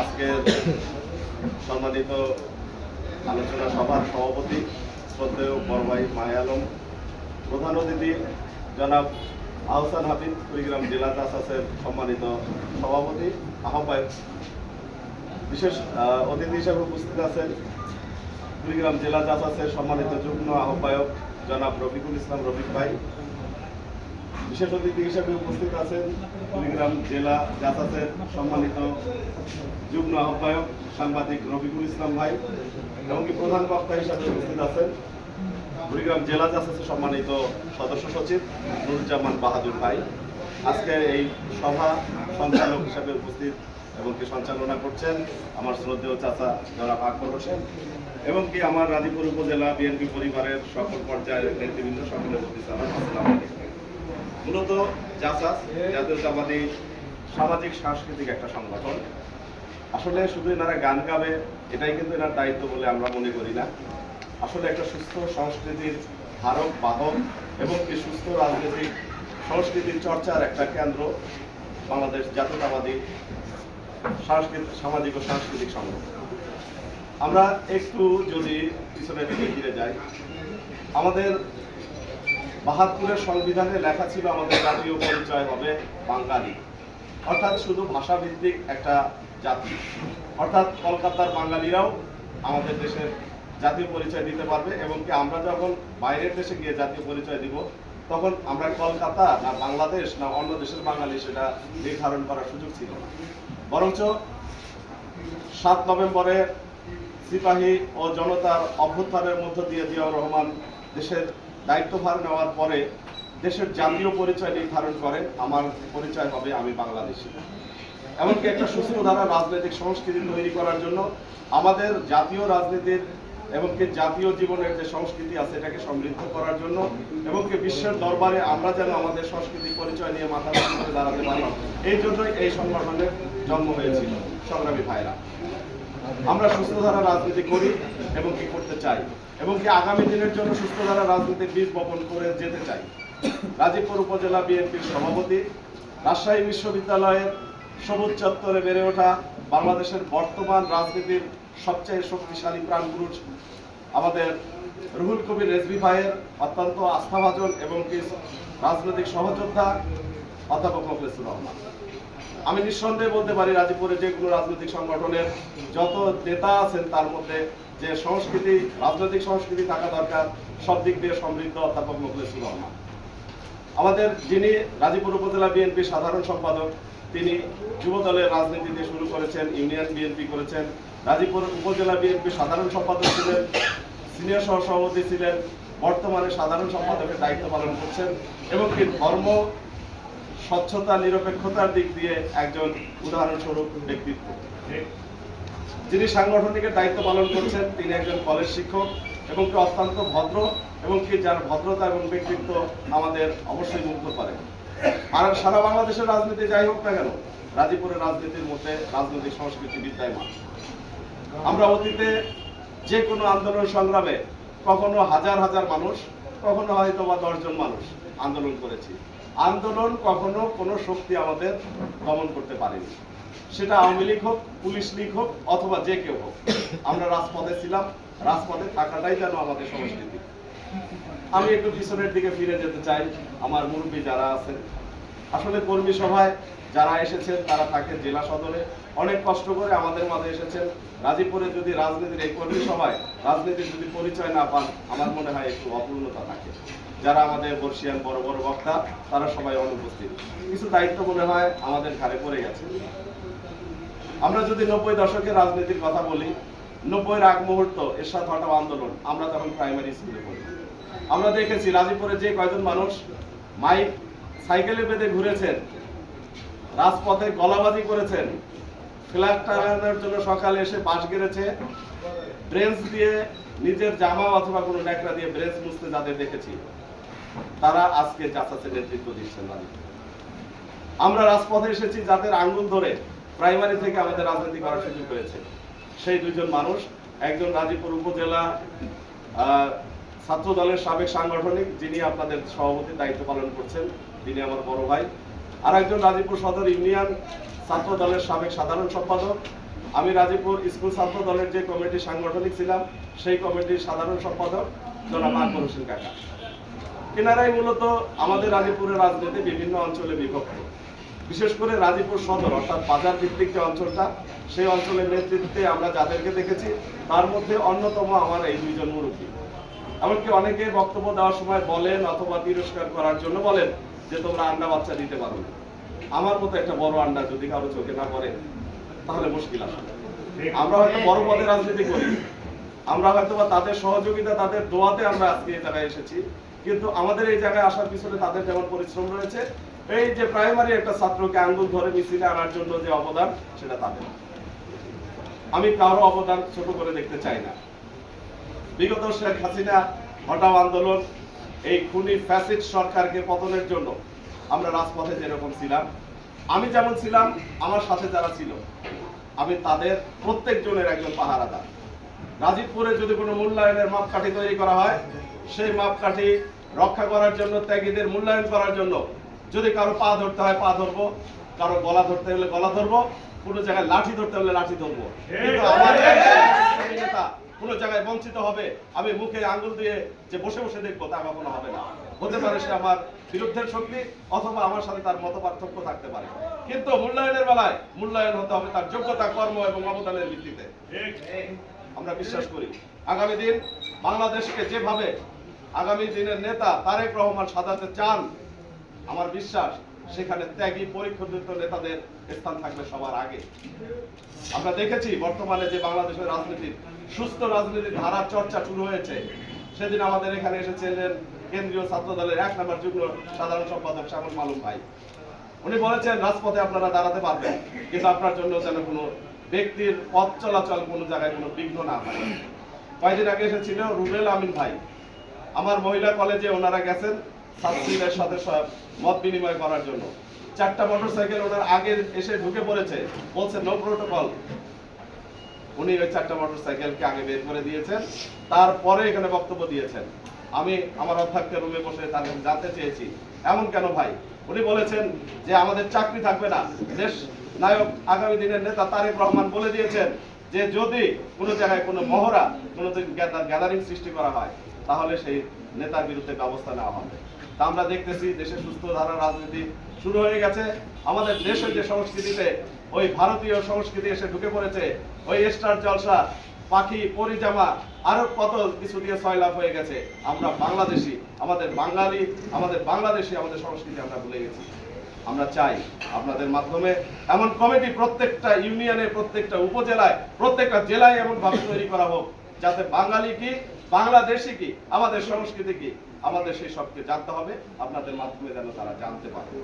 আজকের সম্মানিত আলোচনা সভার সভাপতি শ্রদ্ধেয় বড়ভাই মায়া আলম, প্রধান অতিথি জনাব আহসান হাফিজ, কুড়িগ্রাম জেলা চাষাসের সম্মানিত সভাপতি, আহ্বায়ক, বিশেষ অতিথি হিসেবে উপস্থিত আছেন কুড়িগ্রাম জেলা চাষাসের সম্মানিত যুগ্ম আহ্বায়ক জনাব রফিকুল ইসলাম রফিক ভাই বিশেষ অতিথি হিসেবে উপস্থিত আছেন কুড়িগ্রাম জেলা জাসাসের সম্মানিত যুগ্ম আহ্বায়ক সাংবাদিক রফিকুল ইসলাম ভাই এবং কি প্রধান বক্তা হিসেবে উপস্থিত আছেন কুড়িগ্রাম জেলা জাসাসের সম্মানিত সদস্য সচিব নুরুজ্জামান বাহাদুর ভাই। আজকে এই সভা সঞ্চালক হিসেবে উপস্থিত এবং কি সঞ্চালনা করছেন আমার শ্রদ্ধেয় চাচা জনাব আকবর হোসেন এবং কি আমার রাজীপুর উপজেলা বিএনপি পরিবারের সকল পর্যায়ের নেতৃবৃন্দ সকলের প্রতি সালাম। আসসালামু আলাইকুম। মূলত জাসাস জাতীয়তাবাদী সামাজিক, সাংস্কৃতিক একটা সংগঠন। আসলে শুধু এনারা গান গাবে, এটাই কিন্তু এনার দায়িত্ব বলে আমরা মনে করি না। আসলে একটা সুস্থ সংস্কৃতির ধারক, বাহক এবং কি সুস্থ রাজনৈতিক সংস্কৃতির চর্চার একটা কেন্দ্র বাংলাদেশ জাতীয়তাবাদী সাংস্কৃতিক, সামাজিক ও সাংস্কৃতিক সংগঠন। আমরা একটু যদি পিছনের দিকে ফিরে যাই, আমাদের বাহাত্তরের সংবিধানে লেখা ছিল আমাদের জাতীয় পরিচয় হবে বাঙালি। অর্থাৎ শুধু ভাষাভিত্তিক একটা জাতি। অর্থাৎ কলকাতার বাঙালিরাও আমাদের দেশের জাতীয় পরিচয় দিতে পারবে এবং কি আমরা যখন বাইরের দেশে গিয়ে জাতীয় পরিচয় দিব, তখন আমরা কলকাতা না বাংলাদেশ না অন্য দেশের বাঙালি সেটা নির্ধারণ করার সুযোগ ছিল না। বরঞ্চ সাত নভেম্বরে সিপাহী ও জনতার অভ্যুত্থানের মধ্য দিয়ে জিয়াউর রহমান দেশের দায়িত্বভার নেওয়ার পরে দেশের জাতীয় পরিচয় নির্ধারণ করেন আমার পরিচয় হবে আমি বাংলাদেশি। এমনকি একটা সুস্থ ধারা রাজনৈতিক সংস্কৃতি তৈরি করার জন্য আমাদের জাতীয় রাজনীতির এমনকি জাতীয় জীবনের যে সংস্কৃতি আছে, এটাকে সমৃদ্ধ করার জন্য এবং কি বিশ্বের দরবারে আমরা যেন আমাদের সংস্কৃতিক পরিচয় নিয়ে মাথা দাঁড়াতে পারি। এই জন্যই এই সংগঠনের জন্ম হয়েছিল, সংগ্রামী ভাইরা। আমরা সুস্থ ধারা রাজনীতি করি এবং কি করতে চাই? এবং কি আগামী দিনের জন্য সুস্থ ধারা রাজনীতির বীজ বপন করে যেতে চাই? গাজীপুর উপজেলা বিএনপির সভাপতি, রাজশাহী বিশ্ববিদ্যালয়ের সবুজ চত্বরে বেড়ে ওঠা বাংলাদেশের বর্তমান রাজনীতির সবচেয়ে শক্তিশালী প্রাণপুরুষ আমাদের রুহুল কবির রেজভি ভাইয়ের অত্যন্ত আস্থাভাজন এবং কি রাজনৈতিক সহযোদ্ধা অধ্যাপক মখলেসুর রহমান। আমি নিঃসন্দেহে বলতে পারি রাজীপুরে যেগুলো রাজনৈতিক সংগঠনের যত নেতা আছেন, তার মধ্যে যে সংস্কৃতি, রাজনৈতিক সংস্কৃতি থাকা দরকার, সব দিক দিয়ে সমৃদ্ধ, অধ্যাপক মুখলেসুর রহমান আমাদের যিনি গাজীপুর উপজেলা বিএনপি সাধারণ সম্পাদক, তিনি যুব দলের রাজনীতি দিয়ে শুরু করেছেন, ইউনিয়ন বিএনপি করেছেন গাজীপুর উপজেলা বিএনপি সাধারণ সম্পাদক ছিলেন, সিনিয়র সহ সভাপতি ছিলেন, বর্তমানে সাধারণ সম্পাদকের দায়িত্ব পালন করছেন, এবং কি ধর্ম স্বচ্ছতা, নিরপেক্ষতার দিক দিয়ে একজন উদাহরণস্বরূপ ব্যক্তিত্ব। যিনি সাংগঠনিকের দায়িত্ব পালন করছেন, তিনি একজন কলেজ শিক্ষক এবং কি অত্যন্ত ভদ্র এবং কি যার ভদ্রতা এবং ব্যক্তিত্ব আমাদের অবশ্যই মুগ্ধ করে। আর সারা বাংলাদেশের রাজনীতি যাই হোক না কেন রাজীপুরের রাজনীতির মধ্যে রাজনৈতিক সংস্কৃতি বিদ্যমান। আমরা অতীতে যে কোনো আন্দোলন সংগ্রামে কখনো হাজার হাজার মানুষ, কখনো হয়তো বা দশজন মানুষ আন্দোলন করেছি। আন্দোলন কখনো কোনো শক্তি আমাদের দমন করতে পারেনি। সেটা আওয়ামী লীগ হোক, পুলিশ লীগ হোক, অথবা যে কেউ হোক। আমরা রাজপথে ছিলাম, রাজপথে থাকাটাই যেন আমাদের সংস্কৃতি। আমি একটু পিছনের দিকে ফিরে যেতে চাই, আমার মুরব্বী যারা আছেন। আসলে কর্মী সভায় যারা এসেছেন, তারা থাকে জেলা সদরে অনেক কষ্ট করে আমাদের মাঝে এসেছেন। গাজীপুরে যদি রাজনীতির এই কর্মী সভায় রাজনীতির যদি পরিচয় না পান, আমার মনে হয় একটু অপূর্ণতা থাকে। যারা আমাদের বর্ষিয়ান বড় বড় বক্তা, তারা সবাই অনুপস্থিত। কিছু দায়িত্ব মনে হয় আমাদের ঘাড়ে পড়ে গেছে। আমরা যদি নব্বই দশকের রাজনীতির কথা বলি, নব্বইয়ের আগ মুহূর্ত, এরশাদ হটাও আন্দোলন, আমরা তখন প্রাইমারি স্কুলে পড়ি। আমরা দেখেছি রাজীপুরে যে কয়জন মানুষ মাইক, সাইকেলে বেঁধে ঘুরেছেন, রাজপথে গলাবাজি করেছেন ফ্ল্যাগ টানানোর জন্য সকালে এসে বাস গেড়েছে। ব্রেঞ্চ দিয়ে নিজের জামা অথবা কোনো ন্যাকড়া দিয়ে ব্রেঞ্চ মুছতে যাদের দেখেছি, তারা আজকে নেতৃত্ব দিচ্ছেন রাজনীতি আমরা রাজপথে এসেছি যাদের আঙ্গুল ধরে প্রাইমারি থেকে আমাদের রাজনীতি করার সুযোগ হয়েছে সেই দুজন মানুষ, একজন গাজীপুর উপজেলা ছাত্র দলের সাবেক সাংগঠনিক, যিনি আপনাদের সভাপতির দায়িত্ব পালন করছেন, তিনি আমার বড় ভাই। আর একজন রাজীবপুর সদর ইউনিয়ন ছাত্র দলের সাবেক সাধারণ সম্পাদক। আমি রাজীবপুর স্কুল ছাত্র দলের যে কমিটি সাংগঠনিক ছিলাম, সেই কমিটির সাধারণ সম্পাদক জনাব আকবর হোসেন কাকা। এনারাই মূলত আমাদের রাজীবপুরের রাজনীতি বিভিন্ন অঞ্চলে বিভক্ত। বিশেষ করে রাজীবপুর সদর, অর্থাৎ বাজার ভিত্তিক যে অঞ্চলটা, সেই অঞ্চলের নেতৃত্বে আমরা যাদেরকে দেখেছি, তার মধ্যে অন্যতম আমার এই দুইজন মুরব্বী। এমনকি অনেকে বক্তব্য দেওয়ার সময় বলেন অথবা তিরস্কার করার জন্য বলেন। যে তোমরা আন্ডা বাচ্চা দিতে পারো না। আমার মতো একটা বড় আন্ডা যদি কারও চোখে না পড়ে, তাহলে মুশকিল আসবে আমরা হয়তো বড় পদে রাজনীতি করি। আমরা হয়তো বা তাদের সহযোগিতা, তাদের দোয়াতে আমরা আজকে এই জায়গায় এসেছি। কিন্তু আমাদের এই জায়গায় আসার পিছনে তাদের যেমন পরিশ্রম রয়েছে, এই যে প্রাইমারি একটা ছাত্রকে আঙ্গুল ধরে মিছিলে আনার জন্য যে অবদান, সেটা তাদের। আমি কারও অবদান ছোট করে দেখতে চাই না। বিগত শেখ হাসিনা হটাও আন্দোলন এই খুনি ফ্যাসিড সরকারকে পতনের জন্য আমরা রাজপথে যেরকম ছিলাম আমি যেমন ছিলাম আমার সাথে যারা ছিল আমি তাদের প্রত্যেকজনের একজন পাহারাদার। রাজীবপুরে যদি কোনো মূল্যায়নের মাপকাঠি তৈরি করা হয় সেই মাপকাঠি রক্ষা করার জন্য ত্যাগীদের মূল্যায়ন করার জন্য যদি কারও পা ধরতে হয় পা ধরবো। কারও গলা ধরতে হলে গলা ধরবো। কোনো জায়গায় লাঠি ধরতে হলে লাঠি ধরবো। কিন্তু আমার নেতা কোনো জায়গায় বঞ্চিত হবে, আমি মুখে আঙ্গুল দিয়ে যে বসে বসে দেখব, তা কখনো হবে না। হতে পারে সে আমার বিরুদ্ধের শক্তি, অথবা আমার সাথে তার মত পার্থক্য থাকতে পারে। কিন্তু মূল্যায়নের বেলায় মূল্যায়ন হতে হবে তার যোগ্যতা, কর্ম এবং অবদানের ভিত্তিতে। আমরা বিশ্বাস করি, আগামী দিন বাংলাদেশকে যেভাবে আগামী দিনের নেতা তারেক রহমান সাজাতে চান, আমার বিশ্বাস সেখানে ত্যাগী পরীক্ষিত নেতাদের স্থান থাকবে সবার আগে। আমরা দেখেছি বর্তমানে যে বাংলাদেশের রাজনীতির সুস্থ রাজনীতির ধারা চর্চা শুরু হয়েছে। সেদিন আমাদের এখানে এসেছিলেন কেন্দ্রীয় ছাত্র দলের এক নম্বর যুগ্ম সাধারণ সম্পাদক শ্যামল মালুম ভাই। উনি বলেছেন, রাজপথে আপনারা দাঁড়াতে পারবেন, কিন্তু আপনার জন্য যেন কোনো ব্যক্তির পথ চলাচল কোনো জায়গায় কোনো বিঘ্ন না হয়। কয়েকদিন আগে এসেছিল রুবেল আমিন ভাই। আমার মহিলা কলেজে ওনারা গেছেন। ছাত্রীদের সাথে মত বিনিময় করার জন্য। চারটা মোটরসাইকেল ওনার আগে এসে ঢুকে পড়েছে। বলছে নো প্রোটোকল উনি ওই চারটা মোটরসাইকেলকে আগে বের করে দিয়েছেন। তারপরে এখানে বক্তব্য দিয়েছেন। আমি আমার অধ্যক্ষের রুমে বসে তার কাছে জানতে চেয়েছি। এমন কেন ভাই? উনি বলেছেন যে, আমাদের চাকরি থাকবে না। দেশ নায়ক আগামী দিনের নেতা তারেক রহমান বলে দিয়েছেন যে, যদি কোনো জায়গায় কোনো মহড়া, কোনো গ্যাদারিং সৃষ্টি করা হয়, তাহলে সেই নেতার বিরুদ্ধে ব্যবস্থা নেওয়া হবে। তা আমরা দেখতেছি দেশে সুস্থ ধারা রাজনীতি শুরু হয়ে গেছে। আমাদের দেশের যে সংস্কৃতিতে, ওই ভারতীয় সংস্কৃতি এসে ঢুকে পড়েছে, ওই স্টার জলসা, পাখি, পরিজামা আরও কত কিছু দিয়ে সয়লাভ হয়ে গেছে। আমরা বাংলাদেশি, আমাদের বাঙালি, আমাদের বাংলাদেশি, আমাদের সংস্কৃতি আমরা ভুলে গেছি। আমরা চাই আপনাদের মাধ্যমে এমন কমিটি প্রত্যেকটা ইউনিয়নে, প্রত্যেকটা উপজেলায়, প্রত্যেকটা জেলায় এমন ভাবে তৈরি করা হোক, যাতে বাঙালি কি, বাংলাদেশি কি, আমাদের সংস্কৃতি কি আমাদের সেই সবকে জানতে হবে আপনাদের মাধ্যমে যেন তারা জানতে পারে।